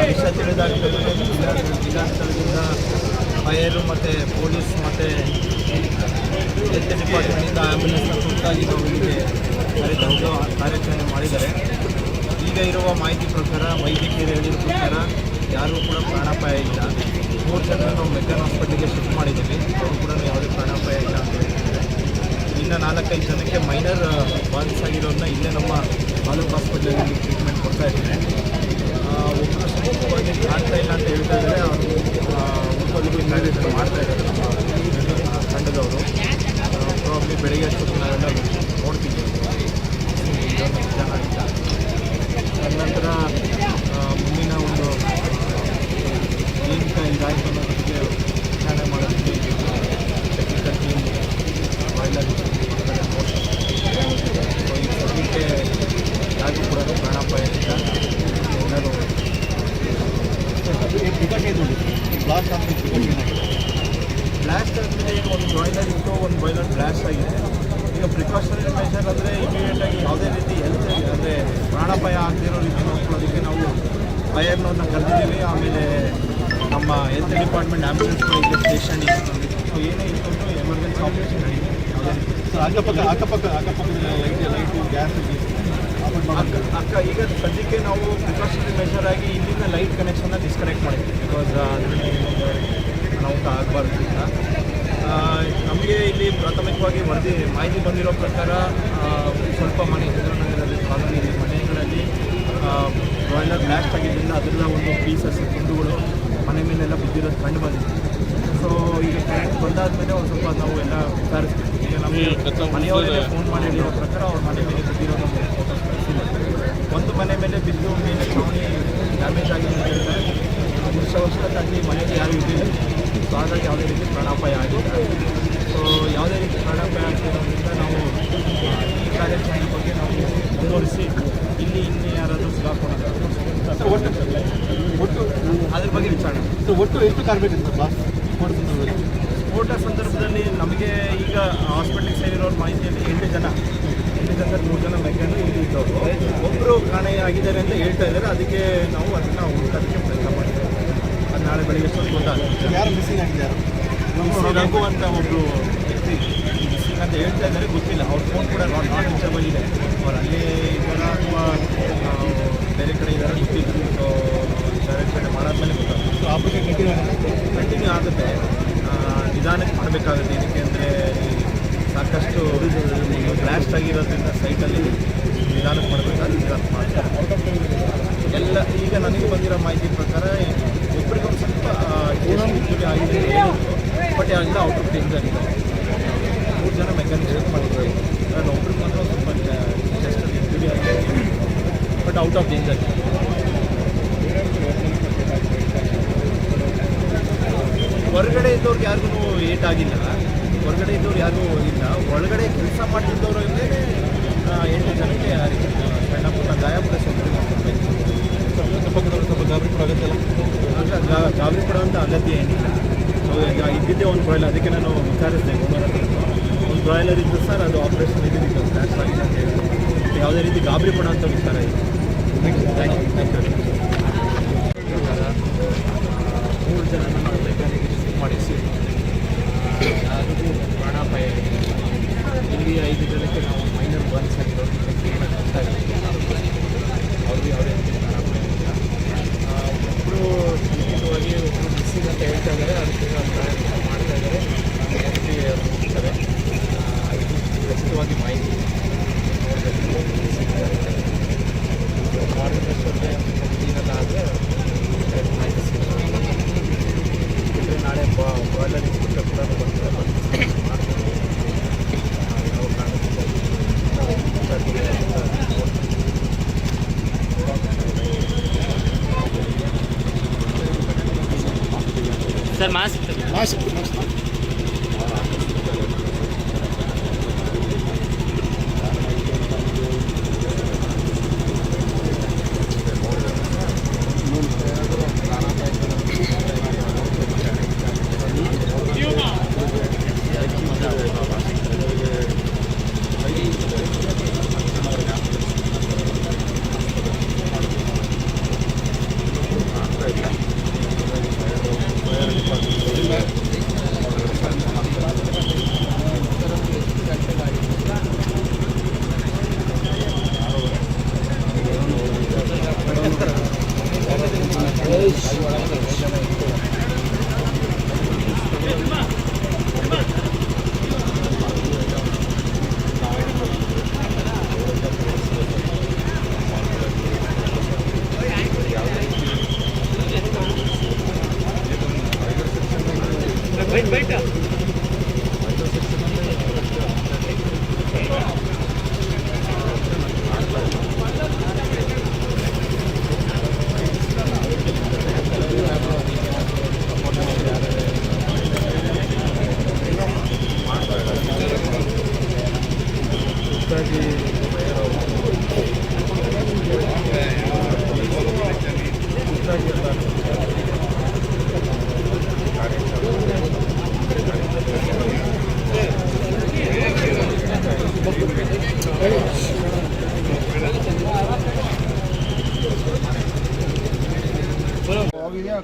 ವಿಷಯ ತಿಳಿದಾಗ್ತದೆ ಜಿಲ್ಲಾಸ್ಥಳದಿಂದ ಫೈರು ಮತ್ತು ಪೊಲೀಸ್ ಮತ್ತು ಹೆಲ್ತ್ ಡಿಪಾರ್ಟ್ಮೆಂಟಿಂದ ಆ್ಯಂಬುಲೆನ್ಸ್ನ ತುರ್ತಾಗಿ ಅವರಿಗೆ ಕಾರ್ಯಕ್ರಮ ಕಾರ್ಯಾಚರಣೆ ಮಾಡಿದ್ದಾರೆ ಈಗ ಇರುವ ಮಾಹಿತಿ ಪ್ರಕಾರ ವೈದ್ಯಕೀಯ ಹೇಳಿದ ಪ್ರಕಾರ ಯಾರೂ ಕೂಡ ಪ್ರಾಣಾಪಾಯ ಇಲ್ಲ. ಮೂರು ಜನ ನಾವು ಮೆಗ್ಗಾನ್ ಹಾಸ್ಪಿಟಲ್ಗೆ ಶಿಫ್ಟ್ ಮಾಡಿದ್ದೀವಿ. ಅವರು ಕೂಡ ಯಾವುದೇ ಪ್ರಾಣಾಪಾಯ ಇಲ್ಲ ಅಂತ ಇನ್ನು ನಾಲ್ಕೈದು ಜನಕ್ಕೆ ಮೈನರ್ ಬಾಲ್ಸ್ ಆಗಿರೋದನ್ನ ಇಲ್ಲೇ ನಮ್ಮ ತಾಲೂಕು ಹಾಸ್ಪಿಟಲಲ್ಲಿ ಟ್ರೀಟ್ಮೆಂಟ್ ಕೊಡ್ತಾ ಇದ್ದಾರೆ ಒಬ್ಬರು ಸೂಕ್ತವಾಗಿ ಕಾಣ್ತಾ ಇಲ್ಲ ಅಂತ ಹೇಳ್ತಾ ಇದ್ದಾರೆ ಅವರು ಒಬ್ಬರಿಗೂ ಕಾರ್ಯಾಚರಣೆ ಮಾಡ್ತಾ ಇದ್ದಾರೆ ನಮ್ಮ ತಂಡದವರು ಪ್ರಾಬ್ಲಿ ಬೆಳಿಗ್ಗೆ ಅಷ್ಟೊತ್ತು ನಾವೆಲ್ಲ ನೋಡ್ತೀವಿ ಇದೊಂದು ನಿಜಾನ ಇಲ್ಲ ನಂತರ ಮುಂದಿನ ಒಂದು ಬಗ್ಗೆ ವಿಚಾರಣೆ ಮಾಡೋದಕ್ಕೆ ಟೆಕ್ನಿಕಲ್ ಟೀಮ್ ಈ ಸದ್ಯಕ್ಕೆ ಯಾರಿಗೂ ಕೂಡ ಪ್ರಾಣಾಪಾಯ ಇಲ್ಲ ಎಲ್ಲರೂ ಬ್ಲಾಸ್ಟ್ ಆಗ್ತಿತ್ತು ಬ್ಲಾಸ್ಟ್ ಅಂದರೆ ಒಂದು ಬಾಯ್ಲರ್ ಇತ್ತು ಒಂದು ಬಾಯ್ಲರ್ ಬ್ಲಾಸ್ಟ್ ಆಗಿದೆ ಈಗ ಪ್ರಿಕಾಷನರಿ ಮೆಷರ್ ಅಂದರೆ ಇಮಿಡಿಯೇಟಾಗಿ ಯಾವುದೇ ರೀತಿ ಹೆಲ್ತ್ ಅಂದರೆ ಪ್ರಾಣಾಪಾಯ ಆಗದಿರೋ ರೀತಿ ನೋಡ್ಕೊಳ್ಳೋದಕ್ಕೆ ನಾವು ಫೈರ್ನವ್ರನ್ನ ಕರೆದಿದ್ದೀವಿ ಆಮೇಲೆ ನಮ್ಮ ಹೆಲ್ತ್ ಡಿಪಾರ್ಟ್ಮೆಂಟ್ ಆ್ಯಂಬುಲೆನ್ಸ್ ಈಗ ಸ್ಟೇಷನ್ ಇತ್ತು ಸೊ ಏನೇ ಇಟ್ಕೊಂಡು ಎಮರ್ಜೆನ್ಸಿ ಆಪರೇಷನ್ ನಡೀತಿದೆ ಸರ್ ಅಕ್ಕಪಕ್ಕ ಅಕ್ಕಪಕ್ಕ ಅಕ್ಕಪಕ್ಕದ ಲೈಟ್ ಲೈಟು ಗ್ಯಾಸ್ ಅಕ್ಕ ಅಕ್ಕ ಈಗ ಸದ್ಯಕ್ಕೆ ನಾವು ಪ್ರಿಕಾಷನರಿ ಮೆಷರ್ ಆಗಿ ಇಲ್ಲಿಂದ ಲೈಟ್ ಕನೆಕ್ಷನ್ನ ಡಿಸ್ಕನೆಕ್ಟ್ ಮಾಡಿದ್ವಿ. ಬಿಕಾಸ್ ಅದರಲ್ಲಿ ಅನಾಹುತ ಆಗಬಾರ್ದು ನಮಗೆ ಇಲ್ಲಿ ಪ್ರಾಥಮಿಕವಾಗಿ ವರದಿ ಮಾಹಿತಿ ಬಂದಿರೋ ಪ್ರಕಾರ ಸ್ವಲ್ಪ ಮನೆ ಚಂದ್ರನಗರದಲ್ಲಿ ಕಾಲೋನಿ ಮನೆಗಳಲ್ಲಿ ಬಾಯ್ಲರ್ ಬ್ಲಾಸ್ಟ್ ಆಗಿದ್ದರಿಂದ ಅದರಿಂದ ಒಂದು ಪೀಸಸ್ ತುಂಡುಗಳು ಮನೆ ಮೇಲೆಲ್ಲ ಬಿದ್ದಿರೋದು ಕಂಡು ಬಂದಿದೆ. ಸೊ ಈಗ ಕರೆಂಟ್ ಬಂದಾದ್ಮೇಲೆ ಒಂದು ಸ್ವಲ್ಪ ನಾವು ಎಲ್ಲ ವಿಚಾರಿಸ್ತೀವಿ. ಈಗ ನಮಗೆ ಮನೆಯವರಿಗೆ ಫೋನ್ ಮಾಡಿ ಪ್ರಕಾರ ಅವ್ರ ಮನೆ ಮೇಲೆ ಬಿದ್ದಿರೋ ನಮಗೆ ಫೋಟೋಸ್ ಒಂದು ಮನೆ ಮೇಲೆ ಬಿದ್ದು ಮೇಲೆ ಛಾವಣಿ ಡ್ಯಾಮೇಜ್ ಆಗಿದೆ ಅಂತ ಹೇಳ್ತಾರೆ. ಅದೃಷ್ಟವಶಾತ್ತಾಗಿ ಮನೆಯಲ್ಲಿ ಯಾರು ಇದ್ದಿಲ್ಲ. ಸೊ ಹಾಗಾಗಿ ಯಾವುದೇ ರೀತಿ ಪ್ರಾಣಾಪಾಯ ಆಗಿಲ್ಲ. ಸೊ ಯಾವುದೇ ರೀತಿ ಪ್ರಾಣಾಪಾಯ ಆಗ್ತಿರೋದ್ರಿಂದ ನಾವು ಈ ಕಾರ್ಯಾಚರಣೆ ಬಗ್ಗೆ ನಾವು ಮುಂದುವರಿಸಿ ಇಲ್ಲಿ ಇನ್ನೂ ಯಾರಾದರೂ ಸಿಗಾಕೊಳ್ಳೋದು ಸರ್ ಒಟ್ಟು ಒಟ್ಟು ಅದ್ರ ಬಗ್ಗೆ ವಿಚಾರಣೆ ಸರ್ ಒಟ್ಟು ಎಷ್ಟು ಕಾರ್ಮಿಕರು ಸರ್ ಸ್ಫೋಟ ಸಂದರ್ಭದಲ್ಲಿ ಸ್ಫೋಟ ಸಂದರ್ಭದಲ್ಲಿ ನಮಗೆ ಈಗ ಹಾಸ್ಪಿಟ್ಲಿಗೆ ಸೇರಿರೋ ಮಾಹಿತಿಯಲ್ಲಿ ಎಂಟು ಜನ ಎಂಟು ಜನ ಮೂರು ಜನ ಮೆಕ್ಯಾನು ಇಲ್ಲಿ ಇದ್ದವರು. ಒಬ್ಬರು ಕಾಣೆಯಾಗಿದ್ದಾರೆ ಅಂತ ಹೇಳ್ತಾ ಇದ್ದಾರೆ. ಅದಕ್ಕೆ ನಾವು ಅದನ್ನು ಹುಡುಕೋದಕ್ಕೆ ಪ್ರಯತ್ನ ಮಾಡ್ತೀವಿ. ಅದು ನಾಳೆ ಬೆಳಿಗ್ಗೆ ಸ್ವಲ್ಪ ಗೊತ್ತಾಗುತ್ತೆ. ಯಾರು ಮಿಸ್ಸಿಂಗ್ ಆಗಿದ್ದಾರೆ? ನಮ್ಮ ರಘು ಅಂತ ಒಬ್ಬರು ವ್ಯಕ್ತಿ ಮಿಸ್ಸಿಂಗ್ ಅಂತ ಹೇಳ್ತಾ ಇದ್ದಾರೆ. ಗೊತ್ತಿಲ್ಲ. ಅವ್ರ ಫೋನ್ ಕೂಡ ನಾಟ್ ನಾಟ್ ರಿಚಬಲ್ ಇದೆ. ಅವ್ರು ಅಲ್ಲೇ ಇದ್ದಾರ ಅಥವಾ ಬೇರೆ ಕಡೆ ಇದ್ದಾರೆ ಗೊತ್ತಿಲ್ಲ. ಸೊ ಕಾರ್ಯಾಚರಣೆ ಮಾಡಾದ್ಮೇಲೆ ಗೊತ್ತಾಗುತ್ತೆ. ಸೊ ಆಪರೇಷನ್ ಕಂಟಿನ್ಯೂ ಆಗಿದೆ ಕಂಟಿನ್ಯೂ ಆಗುತ್ತೆ. ನಿಧಾನಕ್ಕೆ ಮಾಡಬೇಕಾಗುತ್ತೆ. ಏನಕ್ಕೆ ಅಂದರೆ ಸಾಕಷ್ಟು ಬ್ಲಾಸ್ಟ್ ಆಗಿರೋದ್ರಿಂದ ಸೈಟಲ್ಲಿ ನಿಧಾನಕ್ಕೆ ಮಾಡಬೇಕಾದ್ರೆ ಮಾಡ್ತಾರೆ. ಎಲ್ಲ, ಈಗ ನನಗೆ ಬಂದಿರೋ ಮಾಹಿತಿ ಪ್ರಕಾರ ಒಬ್ರಿಗೊಂದು ಸ್ವಲ್ಪ ಇಂಜುರಿ ಆಗಿದೆ ಬಟ್ ಎಲ್ಲ ಔಟ್ ಆಫ್ ಡೇಂಜರ್ ಇದೆ. ಮೂರು ಜನ ಮೆಕ್ಯಾನಿಕ್ ಮಾಡಿದ್ದಾರೆ. ನಾನು ಒಬ್ರಿಗೆ ಮಾತ್ರ ಸ್ವಲ್ಪ ಚೆಸ್ಟಲ್ಲಿ ಇಂಜುರಿ ಆಗಿದೆ. ಬಟ್ ಔಟ್ ಆಫ್ ಡೇಂಜರ್ ಹೊರಗಡೆ ಇದ್ದವ್ರಿಗೆ ಯಾರಿಗೂ ಏಟ್ ಆಗಿಲ್ಲ. ಹೊರಗಡೆ ಇದ್ದವ್ರು ಯಾರಿಗೂ ಇಲ್ಲ. ಒಳಗಡೆ ಕೆಲಸ ಮಾಡ್ತಿದ್ದವ್ರು ಇಲ್ಲೇ ಎಂಟು ಜನಕ್ಕೆ ಯಾರಿಗೆ ಸಣ್ಣ ಪುಟ್ಟ ಗಾಯ ಪ್ಲಸ್ ಅಕ್ಕಪಕ್ಕದವರು ಸ್ವಲ್ಪ ಗಾಬರಿ ಕೂಡ ಆಗುತ್ತೆ ಅಲ್ಲ? ಗಾಬರಿ ಪಡುವಂಥ ಅಗತ್ಯ ಏನಿಲ್ಲ. ಸೊ ಈಗ ಇದ್ದಿದ್ದೇ ಒಂದು ಬ್ರಾಯ್ಲರ್ ಅದಕ್ಕೆ ನಾನು ವಿಚಾರಿಸಿದೆ ಒಂದು ಬ್ರಾಯ್ಲರ್ ಇದ್ದು ಸರ್ ಅದು ಆಪರೇಷನ್ ಇದ್ದಿದ್ದು ಕ್ರಾಶ್ ಆಗಿದೆ ಅಂತ ಹೇಳಿ. ಯಾವುದೇ ರೀತಿ ಗಾಬರಿ ಕೊಡೋಂಥ ವಿಚಾರ ಇದೆ thank you thank you thank you ಮೂರು ಜನ ನಾವು ಮೆಕ್ಯಾನಿಕ್ ಶಿಫ್ಟ್ ಮಾಡಿಸಿ ಯಾರಿಗೂ ಪ್ರಾಣಾಪಾಯ ಇಲ್ಲ. ಇಲ್ಲಿ ಐದು ಜನಕ್ಕೆ ನಾವು ಮೈನರ್ ಬರ್ನ್ಸ್ ಆಗಿರೋದು ಟ್ರೀಟ್ಮೆಂಟ್ ಕೊಡ್ತಾ ಇದ್ದೀವಿ ಅವ್ರಿಗೆ ಯಾವುದೇ ರೀತಿ ಪ್ರಾಣಾಪಾಯ ಇಲ್ಲ ಒಬ್ಬರು ಖಂಡಿತವಾಗಿ ಒಬ್ಬರು ಮಿಸ್ಸಿಂಗ್ ಅಂತ ಹೇಳ್ತಾ ಇದ್ದಾರೆ ಅದಕ್ಕೆ ನಾವು ಕಾರ್ಯಕ್ರಮ ಮಾಡ್ತಾ ಇದ್ದಾರೆ ಎಸ್ ಪಿ ಅವರು ಹೋಗ್ತಾರೆ ಆ, ಇದು ಖಚಿತವಾಗಿ ಮಾಹಿತಿ ಆದರೆ ಮಾಹಿತಿ ಸಿಗುತ್ತೆ ನಾಳೆ ಬಾಯ್ಲರ್ ಇನ್ಸ್ಪೆಕ್ಟರ್ ಕೂಡ ಯಾವ ಕಾರಣದಿಂದ. ಸರ್ ಮಾಸ್ಕ್ ಮಾಸ್ಕ್ ಮಾಸ್ಕ್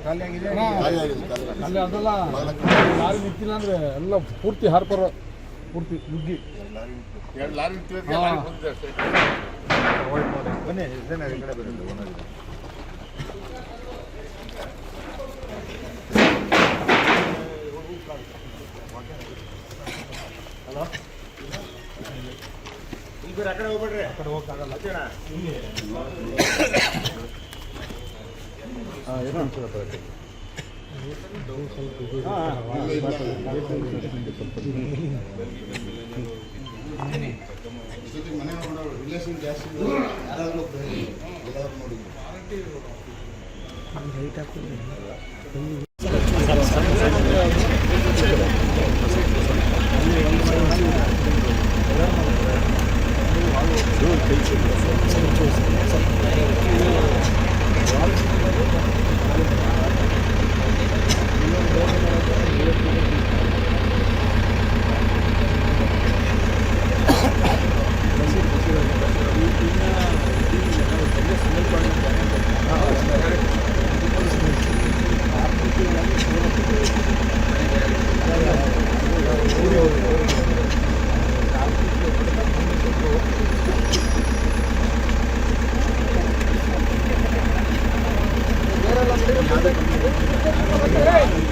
ಅಲ್ಲಿ ಅದೆಲ್ಲ ಲಾರಿ ನಿಂತಿಲ್ಲ ಅಂದ್ರೆ ಎಲ್ಲ ಪೂರ್ತಿ ಹಾರ್ಪರ್ ಪೂರ್ತಿ ನುಗ್ಗಿ. ಎರಡು ಲಾರಿ ಆ ಕಡೆ ಬಂದಿದೆ ಆ ಕಡೆ ಬನ್ನಿ ಓನರ್ ಇದೆ. ಜೊತೆಗೆ ಮನೆ ನೋಡೋ ರಿಲೇಷನ್ ಜಾಸ್ತಿ ಯಾರಾದರೂ ಎಲ್ಲಾದ್ರೂ ನೋಡಿ Hey!